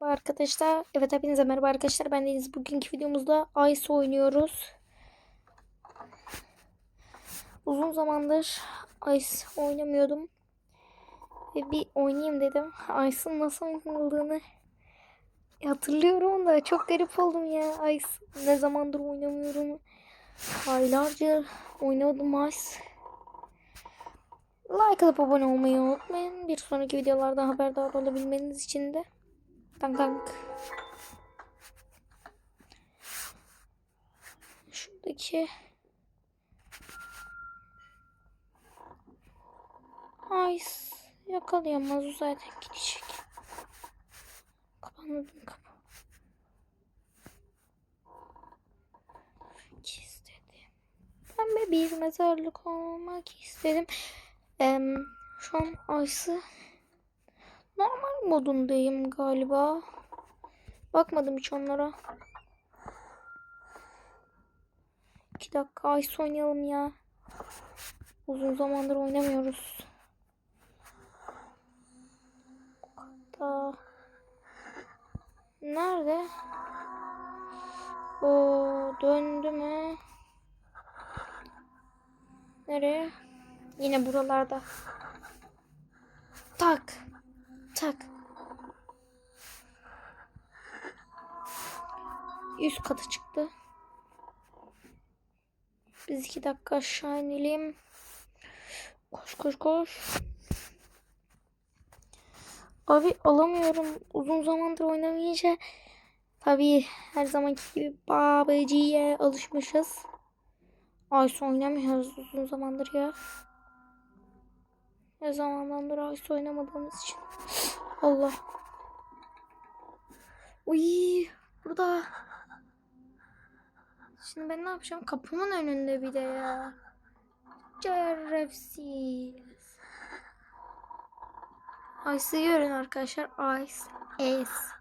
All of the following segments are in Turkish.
Arkadaşlar, evet hepinize merhaba arkadaşlar. Ben Deniz. Bugünkü videomuzda Ice oynuyoruz. Uzun zamandır Ice oynamıyordum. Ve bir oynayayım dedim. Ice'ın nasıl oynandığını hatırlıyorum da çok garip oldum ya. Ice ne zamandır oynamıyorum. Aylarca oynadım Ice. Like atıp abone olmayı unutmayın. Bir sonraki videolardan haberdar olabilmeniz için de. Tank tank. Şuradaki Ay yakalayamaz zaten gidecek. Kapanmadım kapı. istedim. Ben bir mezarlık olmak istedim. Em, şu an Ice'ı normal modundayım galiba. Bakmadım hiç onlara. İki dakika Ice oynayalım ya. Uzun zamandır oynamıyoruz. Hatta nerede? O döndü mü? Nereye? Yine buralarda. Tak. Tak. Üst katı çıktı. Biz iki dakika aşağı inelim. Koş koş koş. Abi alamıyorum. Uzun zamandır oynamayınca tabii her zamanki gibi babacıya alışmışız. Ice oynamıyoruz uzun zamandır ya. Ne zamandandır Ice oynamadığımız için. Allah. Uy burada. Şimdi ben ne yapacağım? Kapımın önünde bir de ya. Şerefsiz. Ice'ı görün arkadaşlar. Ice. Es.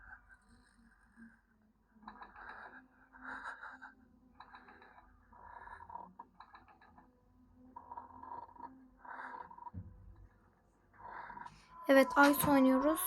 Evet Ice oynuyoruz.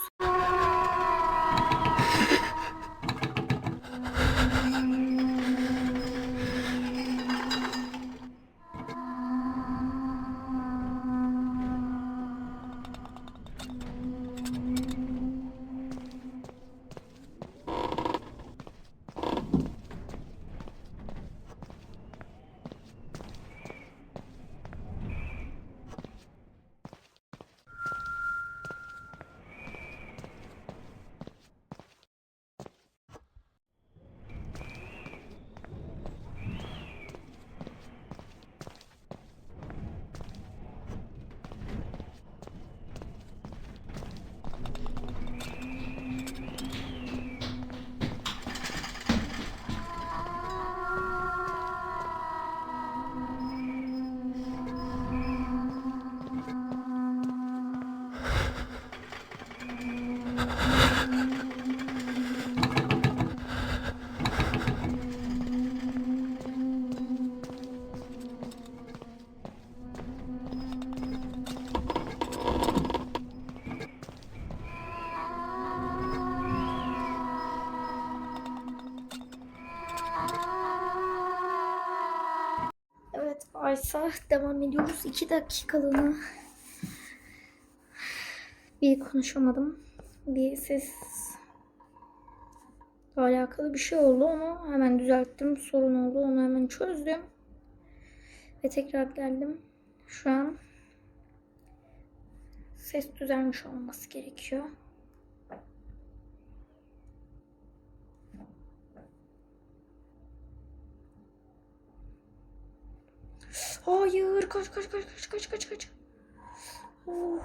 Evet Aysa devam ediyoruz. 2 dakikalığına bir konuşamadım. Bir ses alakalı bir şey oldu. Onu hemen düzelttim. Sorun oldu. Onu hemen çözdüm. Ve tekrar geldim. Şu an ses düzelmiş olması gerekiyor. Hayır, kaç kaç kaç kaç kaç kaç kaç. Oh.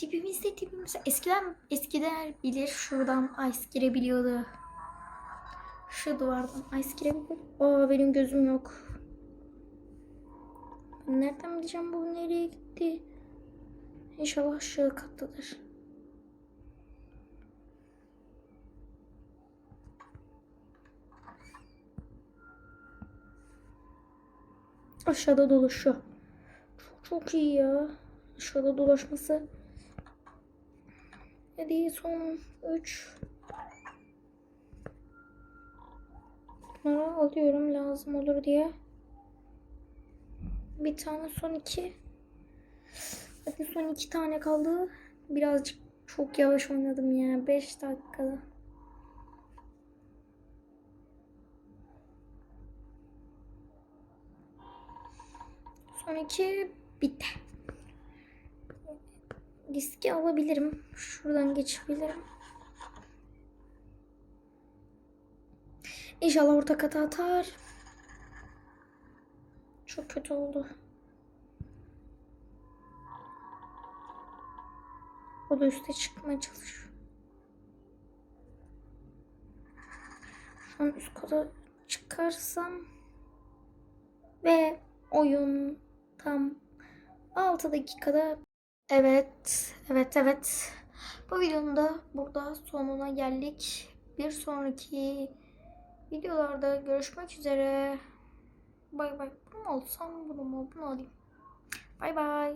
Dibimizde dibimizde. Eskiden eskiler bilir şuradan ice girebiliyordu. Şu duvardan ice girebilir. Aa benim gözüm yok. Nereden bileceğim bu nereye gitti? İnşallah aşağı kattadır. Aşağıda dolaşıyor. Çok, çok iyi ya. Aşağıda dolaşması. Hadi son 3. Bunları alıyorum lazım olur diye. Bir tane son iki. Hadi son iki tane kaldı. Birazcık çok yavaş oynadım ya. 5 dakikada. Son iki bitti. Riski alabilirim. Şuradan geçebilirim. İnşallah orta kata atar. Çok kötü oldu. O da üste çıkmaya çalışıyor. Şu an üst kata çıkarsam ve oyun tam 6 dakikada Evet, evet, evet. Bu videonun da burada sonuna geldik. Bir sonraki videolarda görüşmek üzere. Bay bay. Bunu mu alsam, bunu mu, bunu alayım. Bay bay.